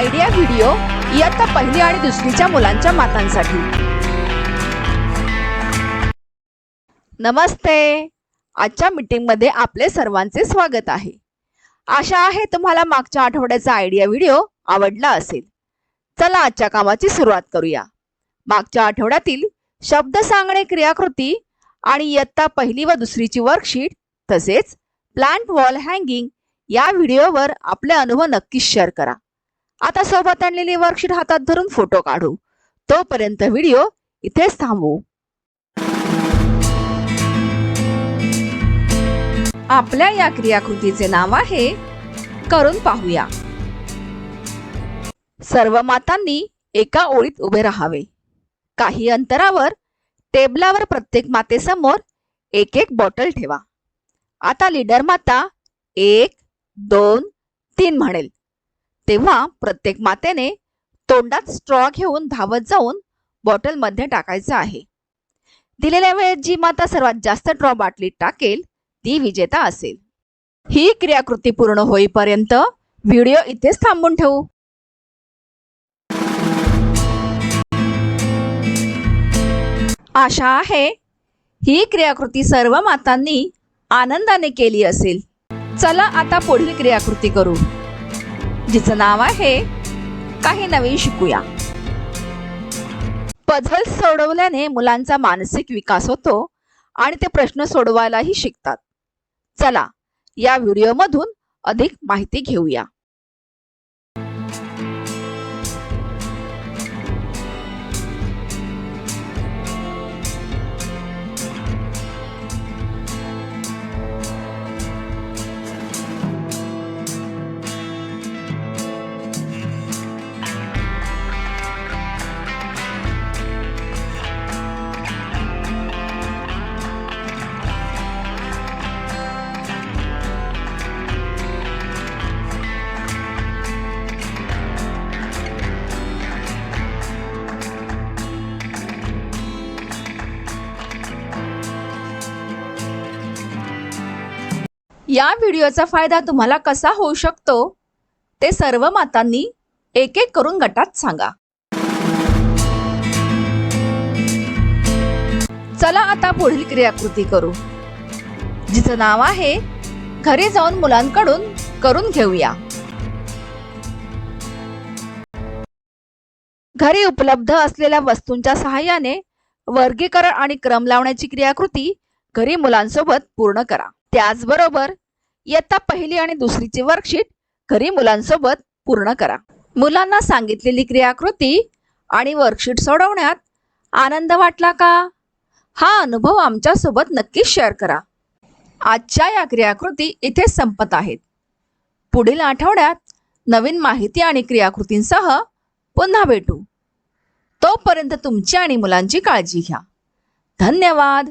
Idea video इयत्ता पहिली आणि दुसरीच्या मुलांच्या मातांसाठी. नमस्ते. आजच्या मीटिंगमध्ये आपले सर्वांचे स्वागत आहे. आशा आहे तुम्हाला मागच्या आठवड्याचा आयडिया व्हिडिओ आवडला असेल. चला आजच्या कामाची सुरुवात करूया. मागच्या आठवड्यातील शब्द सांगणे क्रियाकृती आणि इयत्ता पहिली व दुसरीची वर्कशीट तसेच प्लांट वॉल हँगिंग या व्हिडिओवर आपले अनुभव नक्कीच शेअर करा. आता सोबत आणलेली वर्कशीट हातात धरून फोटो काढू. तोपर्यंत व्हिडिओ इथेच थांबू. आपल्या या क्रियाकृतीचे नाव आहे करून पाहूया. सर्व मातांनी एका ओळीत उभे राहावे. काही अंतरावर टेबलावर प्रत्येक मातेसमोर एक एक बॉटल ठेवा. आता लीडर माता एक दोन तीन म्हणेल. तेव्हा प्रत्येक मातेने तोंडात स्ट्रॉ घेऊन धावत जाऊन बॉटलमध्ये टाकायचं आहे. दिलेल्या वेळेत जी माता सर्वात जास्त ड्रॉ बाटलीत टाकेल ती विजेता असेल. ही क्रियाकृती पूर्ण होईपर्यंत व्हिडिओ इथेच थांबून ठेवू. आशा आहे ही क्रियाकृती सर्व मातांनी आनंदाने केली असेल. चला आता पुढील क्रियाकृती करू. जिचं नाव आहे काही नवीन शिकूया. पझल सोडवल्याने मुलांचा मानसिक विकास होतो आणि ते प्रश्न सोडवायलाही शिकतात. चला या व्हिडिओमधून अधिक माहिती घेऊया. या व्हिडिओचा फायदा तुम्हाला कसा होऊ शकतो ते सर्व मातांनी एक एक करून गटात सांगा. चला आता पुढील क्रियाकृती करू. जिचं नाव आहे घरी जाऊन मुलांकडून करून घेऊया. घरी उपलब्ध असलेल्या वस्तूंच्या सहाय्याने वर्गीकरण आणि क्रम लावण्याची क्रियाकृती घरी मुलांसोबत पूर्ण करा. त्याचबरोबर इयत्ता पहिली आणि दुसरीची वर्कशीट घरी मुलांसोबत पूर्ण करा. मुलांना सांगितलेली क्रियाकृती आणि वर्कशीट सोडवण्यात आनंद वाटला का? हा अनुभव आमच्यासोबत नक्कीच शेअर करा. आजच्या या क्रियाकृती इथे संपत आहेत. पुढील आठवड्यात नवीन माहिती आणि क्रियाकृतींसह पुन्हा भेटू. तोपर्यंत तुमची आणि मुलांची काळजी घ्या. धन्यवाद.